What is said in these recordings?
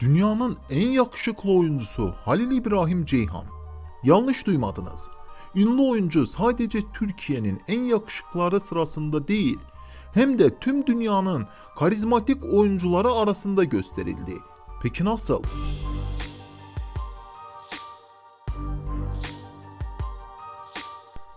Dünyanın en yakışıklı oyuncusu Halil İbrahim Ceyhan. Yanlış duymadınız. Ünlü oyuncu sadece Türkiye'nin en yakışıklıları sırasında değil, hem de tüm dünyanın karizmatik oyuncuları arasında gösterildi. Peki nasıl?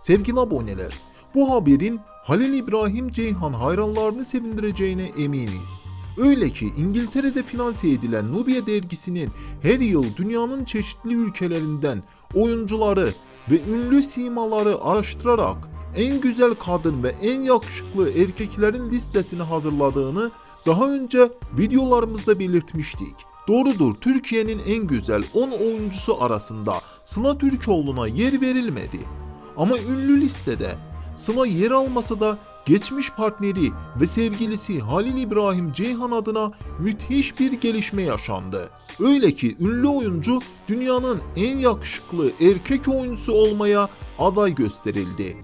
Sevgili aboneler, bu haberin Halil İbrahim Ceyhan hayranlarını sevindireceğine eminiz. Öyle ki İngiltere'de finanse edilen Nubia dergisinin her yıl dünyanın çeşitli ülkelerinden oyuncuları ve ünlü simaları araştırarak en güzel kadın ve en yakışıklı erkeklerin listesini hazırladığını daha önce videolarımızda belirtmiştik. Doğrudur Türkiye'nin en güzel 10 oyuncusu arasında Sıla Türkoğlu'na yer verilmedi. Ama ünlü listede Sıla yer almasa da geçmiş partneri ve sevgilisi Halil İbrahim Ceyhan adına müthiş bir gelişme yaşandı. Öyle ki ünlü oyuncu dünyanın en yakışıklı erkek oyuncusu olmaya aday gösterildi.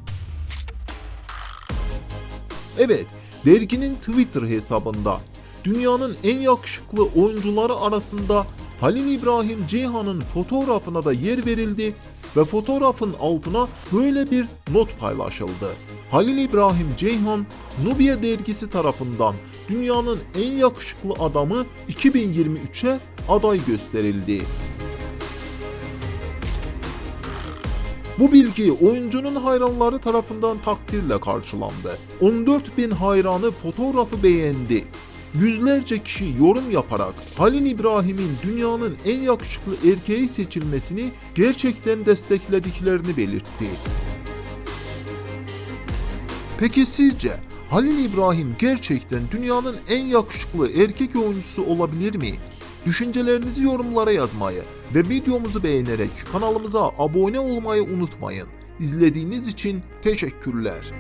Evet, derginin Twitter hesabında dünyanın en yakışıklı oyuncuları arasında Halil İbrahim Ceyhan'ın fotoğrafına da yer verildi ve fotoğrafın altına böyle bir not paylaşıldı. Halil İbrahim Ceyhan, Nubia dergisi tarafından dünyanın en yakışıklı adamı 2023'e aday gösterildi. Bu bilgi oyuncunun hayranları tarafından takdirle karşılandı. 14 bin hayranı fotoğrafı beğendi. Yüzlerce kişi yorum yaparak Halil İbrahim'in dünyanın en yakışıklı erkeği seçilmesini gerçekten desteklediklerini belirtti. Peki sizce Halil İbrahim gerçekten dünyanın en yakışıklı erkek oyuncusu olabilir mi? Düşüncelerinizi yorumlara yazmayı ve videomuzu beğenerek kanalımıza abone olmayı unutmayın. İzlediğiniz için teşekkürler.